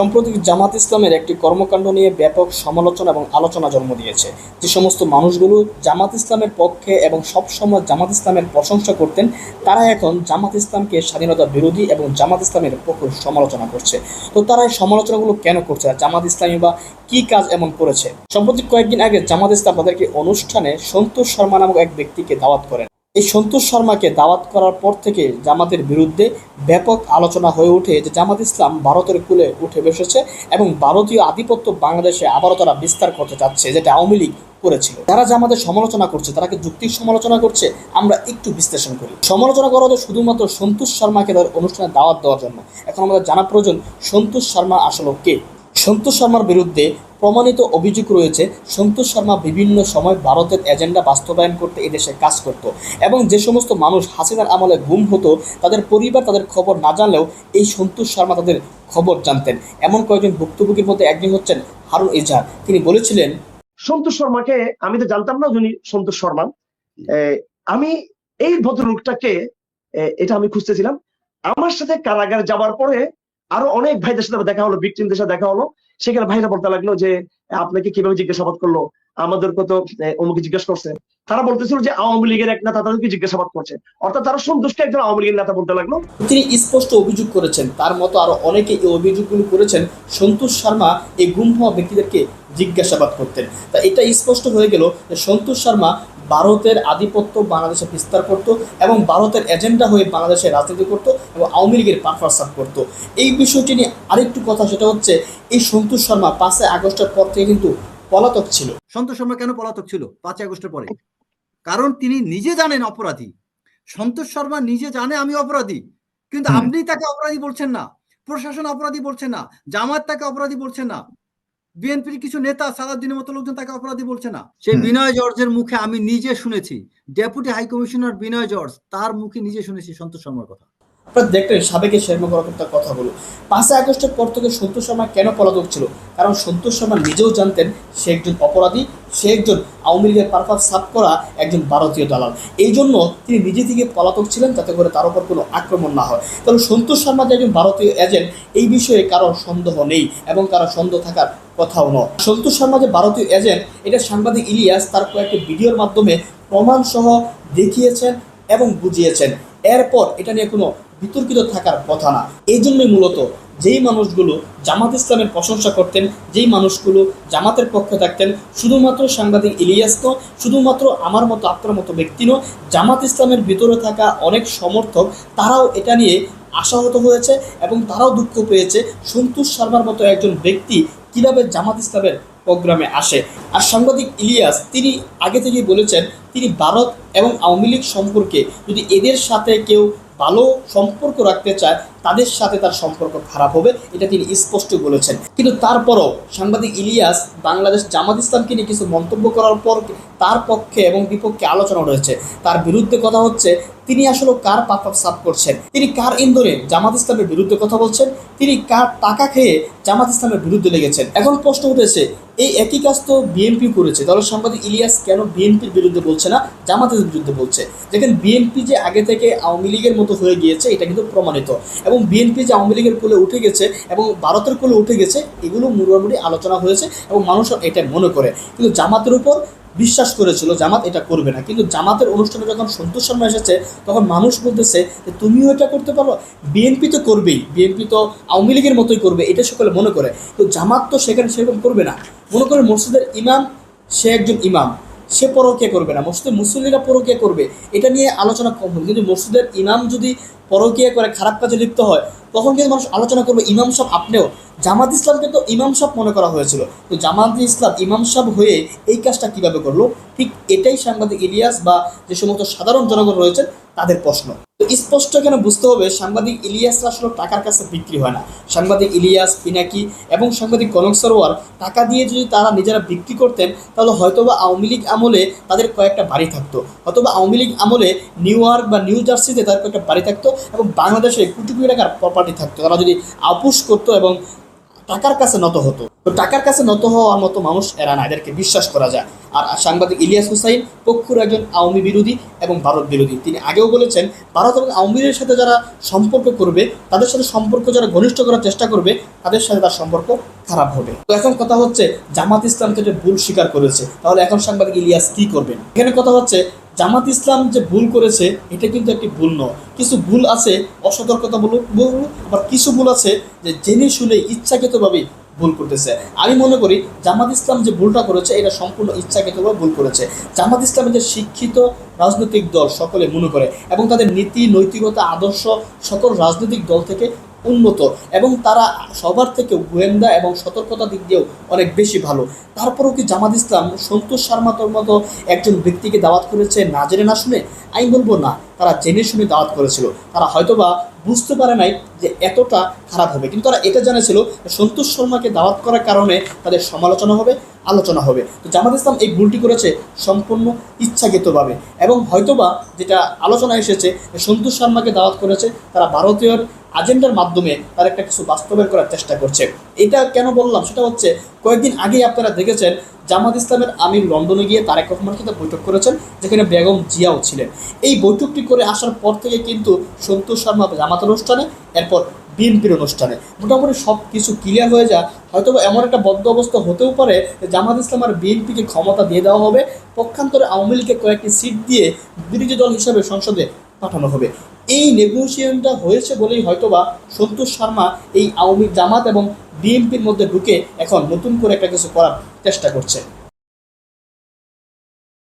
সম্প্রতি জামাত ইসলামের একটি কর্মকাণ্ড নিয়ে ব্যাপক সমালোচনা এবং আলোচনা জন্ম দিয়েছে। যে সমস্ত মানুষগুলো জামাত ইসলামের পক্ষে এবং সবসময় জামাত ইসলামের প্রশংসা করতেন, তারা এখন জামাত ইসলামকে স্বাধীনতা বিরোধী এবং জামাত ইসলামের পক্ষে সমালোচনা করছে। তো তারা এই সমালোচনাগুলো কেন করছে আর জামাত ইসলামী বা কি কাজ এমন করেছে? সম্প্রতি কয়েকদিন আগে জামাত ইসলাম তাদেরকে অনুষ্ঠানে সন্তোষ শর্মা নামক এক ব্যক্তিকে দাওয়াত করেন। এই সন্তোষ শর্মাকে দাওয়াত করার পর থেকে জামাতের বিরুদ্ধে ব্যাপক আলোচনা হয়ে ওঠে যে জামাত ইসলাম ভারতের কুলে উঠে বসেছে এবং ভারতীয় আধিপত্য বাংলাদেশে আবারও তারা বিস্তার করতে চাচ্ছে, যেটা আওয়ামী লীগ করেছিল। যারা জামাতের সমালোচনা করছে, তারা কি যুক্তির সমালোচনা করছে? আমরা একটু বিশ্লেষণ করি। সমালোচনা করা হতো শুধুমাত্র সন্তোষ শর্মাকে তার অনুষ্ঠানে দাওয়াত দেওয়ার জন্য। এখন আমাদের জানা প্রয়োজন, সন্তোষ শর্মা আসলে কে? সন্তোষ শর্মার বিরুদ্ধে প্রমাণিত অভিযোগ রয়েছে, সন্তোষ শর্মা বিভিন্ন সময় ভারতের এজেন্ডা বাস্তবায়ন করতে এদেশে কাজ করত এবং যে সমস্ত মানুষ হাসিনার আমলে গুম হতো, তাদের পরিবার তাদের খবর না জানলেও এই সন্তোষ শর্মা তাদের খবর জানতেন। এমন কয়েকজন ভুক্তভোগীর মধ্যে একজন হচ্ছেন হারুন ইজহার তিনি বলেছিলেন, সন্তোষ শর্মাকে আমি তো জানতাম না যিনি সন্তোষ শর্মা। আমি এই ভদ্রলোকটাকে এটা আমি খুঁজতেছিলাম। আমার সাথে কারাগার যাওয়ার পরে আরও অনেক ভাইদের সাথে দেখা হলো ভিকটিমদের সাথে দেখা হলো। সেখানে ভাইরা বলতে লাগল যে, আপনাকে কীভাবে জিজ্ঞাসাবাদ করল? আমাদের কত অমুকে জিজ্ঞেস করছে। তারা বলতেছিল যে আওয়ামী লীগের এক নেতা তাদেরকে জিজ্ঞাসাবাদ করছে। অর্থাৎ তারা সন্তুষ্ট একজন আওয়ামী লীগের নেতা বলতে লাগল। তিনি স্পষ্ট অভিযোগ করেছেন। তার মতো আরও অনেকে এই অভিযোগগুলো করেছেন। সন্তোষ শর্মা এই গুম হওয়া ব্যক্তিদেরকে জিজ্ঞাসাবাদ করতেন। তা এটা স্পষ্ট হয়ে গেল যে সন্তোষ শর্মা ভারতের আধিপত্য বাংলাদেশে বিস্তার করত এবং ভারতের এজেন্ডা হয়ে বাংলাদেশে রাজনীতি করত এবং আওয়ামী লীগের পারফার সার্ভ করত। এই বিষয়টি নিয়ে আরেকটু কথা, সেটা হচ্ছে এই সন্তোষ শর্মা পাঁচই আগস্টের পর থেকে কিন্তু পলাতক ছিল। সন্তোষ শর্মা কেন পলাতক ছিল? পাঁচই আগস্টের পরে। কারণ তিনি নিজে জানেন অপরাধী। সন্তোষ শর্মা নিজে জানে আমি অপরাধী। কিন্তু আপনি তাকে অপরাধী বলছেন না। প্রশাসন অপরাধী বলছে না। জামাত তাকে অপরাধী বলছে না। বিএনপির কিছু নেতা সারাদিনের মতো লোকজন তাকে অপরাধী বলছে না। সেই বিনয় জর্জের মুখে আমি নিজে শুনেছি। Deputy high commissioner Binoy George তার মুখে নিজে শুনেছি সন্তোষ শর্মার কথা। আপনারা দেখলেন সাবেক শেরমা কর্মকর্তার কথাগুলো পাঁচই আগস্টের পর থেকে সন্তোষ শর্মা কেন পলাতক ছিল? কারণ সন্তোষ শর্মা নিজেও জানতেন সে একজন অপরাধী, সে একজন আওয়ামী লীগের পারপাস সাফ করা একজন ভারতীয় দালাল। এই জন্য তিনি নিজে থেকে পলাতক ছিলেন যাতে করে তার উপর কোনো আক্রমণ না হয়। তাহলে সন্তোষ শর্মা যে একজন ভারতীয় এজেন্ট এই বিষয়ে কারোর সন্দেহ নেই এবং কারও সন্দেহ থাকার কথাও নয়। সন্তোষ শর্মা যে ভারতীয় এজেন্ট এটা সাংবাদিক ইলিয়াস তার কয়েকটি ভিডিওর মাধ্যমে প্রমাণসহ দেখিয়েছেন এবং বুঝিয়েছেন। এরপর এটা নিয়ে কোনো বিতর্কিত থাকার কথা না। এই জন্যই মূলত যেই মানুষগুলো জামাত ইসলামের প্রশংসা করতেন, যেই মানুষগুলো জামাতের পক্ষে থাকতেন, শুধুমাত্র সাংবাদিক ইলিয়াস তো শুধুমাত্র আমার মতো, আপনার মতো ব্যক্তি নয়, জামাত ইসলামের ভিতরে থাকা অনেক সমর্থক, তারাও এটা নিয়ে আশাহত হয়েছে এবং তারাও দুঃখ পেয়েছে সন্তোষ শর্মার মতো একজন ব্যক্তি কীভাবে জামাত ইসলামের প্রোগ্রামে আসে। আর সাংবাদিক ইলিয়াস, তিনি আগে থেকেই বলেছেন, তিনি ভারত এবং আওয়ামী লীগ সম্পর্কে যদি এদের সাথে কেউ ভালো সম্পর্ক রাখতে চায় তাদের সাথে তার সম্পর্ক খারাপ হবে, এটা তিনি স্পষ্ট বলেছেন। কিন্তু তারপরও সাংবাদিক ইলিয়াস বাংলাদেশ জামাত ইসলামকে নিয়ে কিছু মন্তব্য করার পর তার পক্ষে এবং বিপক্ষে আলোচনা রয়েছে। তার বিরুদ্ধে কথা হচ্ছে, তিনি আসলে কার পাপা সাফ করছেন? তিনি কার ইন্ধনে জামাত ইসলামের বিরুদ্ধে কথা বলছেন? তিনি কার টাকা খেয়ে জামাত ইসলামের বিরুদ্ধে লেগেছেন? এখন প্রশ্ন উঠেছে, এই একই কাজ তো বিএনপি করেছে। তাহলে সাংবাদিক ইলিয়াস কেন বিএনপির বিরুদ্ধে বলছে না, জামাতের বিরুদ্ধে বলছে? দেখেন, বিএনপি যে আগে থেকে আওয়ামী লীগের মতো হয়ে গিয়েছে, এটা কিন্তু প্রমাণিত। এবং বিএনপি যে আওয়ামী লীগের কোলে উঠে গেছে এবং ভারতের কোলে উঠে গেছে, এগুলো মোটামুটি আলোচনা হয়েছে এবং মানুষ এটা মনে করে। কিন্তু জামাতের উপর বিশ্বাস করেছিল, জামাত এটা করবে না। কিন্তু জামাতের অনুষ্ঠানে যখন সন্তোষ শর্মা এসেছে, তখন মানুষ বলতেছে যে, তুমিও এটা করতে পারো? বিএনপি তো করবেই। বিএনপি তো আওয়ামী লীগের মতোই করবে, এটা সকলে মনে করে। তো জামাত তো সেখানে সেরকম করবে না। মনে করে মসজিদের ইমাম, সে একজন ইমাম। সে পরকিয়া করবে না। মসজিদের মুসল্লিরা কে করবে। এটা নিয়ে আলোচনা কম হবে কিন্তু মসজিদের ইমাম যদি পরকীয়া করে, খারাপ কাজে লিপ্ত হয়, তখন কিন্তু মানুষ আলোচনা করবে, ইমাম সাহেব আপনিও। জামাত ইসলামকে তো ইমাম সাহেব মনে করা হয়েছিল। তো জামাত ইসলাম, ইমাম সাহেব হয়ে এই কাজটা কীভাবে করল? ঠিক এটাই সাংবাদিক ইলিয়াস বা যে সমস্ত সাধারণ জনগণ রয়েছেন, তাদের প্রশ্ন। স্পষ্ট এখানে বুঝতে হবে, সাংবাদিক ইলিয়াসরা আসলে টাকার কাছে বিক্রি হয় না। সাংবাদিক ইলিয়াস, পিনাকি এবং সাংবাদিক কনক সরোয়ার টাকা দিয়ে যদি তারা নিজেরা বিক্রি করতেন, তাহলে হয়তোবা আওয়ামী লীগ আমলে তাদের কয়েকটা বাড়ি থাকতো। অথবা আওয়ামী লীগ আমলে নিউ ইয়র্ক বা নিউ জার্সিতে তাদের কয়েকটা বাড়ি থাকতো এবং বাংলাদেশে কোটি কোটি টাকার প্রপার্টি থাকতো। তারা যদি আপুস করতো এবং টাকার কাছে নত হতো। তো টাকার কাছে নত হওয়ার মতো মানুষ এরা না, এদেরকে বিশ্বাস করা যায়। আর সাংবাদিক ইলিয়াস হুসাইন পক্ষুর একজন আওয়ামী বিরোধী এবং ভারত বিরোধী। তিনি আগেও বলেছেন, ভারত এবং আওয়ামী লীগের সাথে যারা সম্পর্ক করবে, তাদের সাথে সম্পর্ক যারা ঘনিষ্ঠ করার চেষ্টা করবে, তাদের সাথে তার সম্পর্ক খারাপ হবে। তো এখন কথা হচ্ছে, জামাত ইসলামকে যে ভুল স্বীকার করেছে, তাহলে এখন সাংবাদিক ইলিয়াস কি করবেন? এখানে কথা হচ্ছে জামাত ইসলাম যে ভুল করেছে, এটা কিন্তু একটি ভুল নয়। কিছু ভুল আছে অসতর্কতা বলুন আবার কিছু ভুল আছে যে জেনে শুনে ইচ্ছাকৃতভাবে ভুল করতেছে। আমি মনে করি জামাত ইসলাম যে ভুলটা করেছে, এটা সম্পূর্ণ ইচ্ছাকৃতভাবে ভুল করেছে। জামাত ইসলামের যে শিক্ষিত রাজনৈতিক দল সকলে মনে করে, এবং তাদের নীতি, নৈতিকতা, আদর্শ সকল রাজনৈতিক দল থেকে উন্নত এবং তারা সবার থেকে গোয়েন্দা এবং সতর্কতা দিক দিয়েও অনেক বেশি ভালো। তারপরেও কি জামাত ইসলাম সন্তোষ শর্মাতর মতো একজন ব্যক্তিকে দাওয়াত করেছে না জেনে না শুনে? আমি বলব না, তারা জেনে শুনে দাওয়াত করেছিল। তারা হয়তোবা বুঝতে পারে নাই যে এতটা খারাপ হবে। কিন্তু তারা এটা জানেছিল সন্তোষ শর্মাকে দাওয়াত করার কারণে তাদের সমালোচনা হবে। আলোচনা হবে। তো জামাত ইসলাম এই ভুলটি করেছে সম্পূর্ণ ইচ্ছাকৃতভাবে। এবং হয়তোবা যেটা আলোচনা এসেছে সন্তোষ শর্মাকে দাওয়াত করেছে, তারা ভারতীয় আজেন্ডার মাধ্যমে তার একটা কিছু বাস্তবায়ন করার চেষ্টা করছে। এটা কেন বললাম? সেটা হচ্ছে, কয়েকদিন আগেই আপনারা দেখেছেন জামাত ইসলামের আমির লন্ডনে গিয়ে তারেক রহমানের সাথে বৈঠক করেছেন, যেখানে বেগম জিয়াও ছিলেন। এই বৈঠকটি করে আসার পর থেকে কিন্তু সন্তোষ শর্মা জামাত অনুষ্ঠানে, এরপর বিএনপির অনুষ্ঠানে। মোটামুটি সব কিছু ক্লিয়ার হয়ে যায়। হয়তো এমন একটা বদ্ধ অবস্থা হতেও পারে যে জামাত ইসলাম আর বিএনপিকে ক্ষমতা দিয়ে দেওয়া হবে। পক্ষান্তরে আওয়ামী লীগকে কয়েকটি সিট দিয়ে বিরোধী দল হিসাবে সংসদে পাঠানো হবে। এই নেগোসিয়েশনটা হয়েছে বলেই হয়তোবা সন্তোষ শর্মা এই আওয়ামী জামাত এবং বিএনপির মধ্যে ঢুকে এখন নতুন করে একটা কিছু করার চেষ্টা করছে।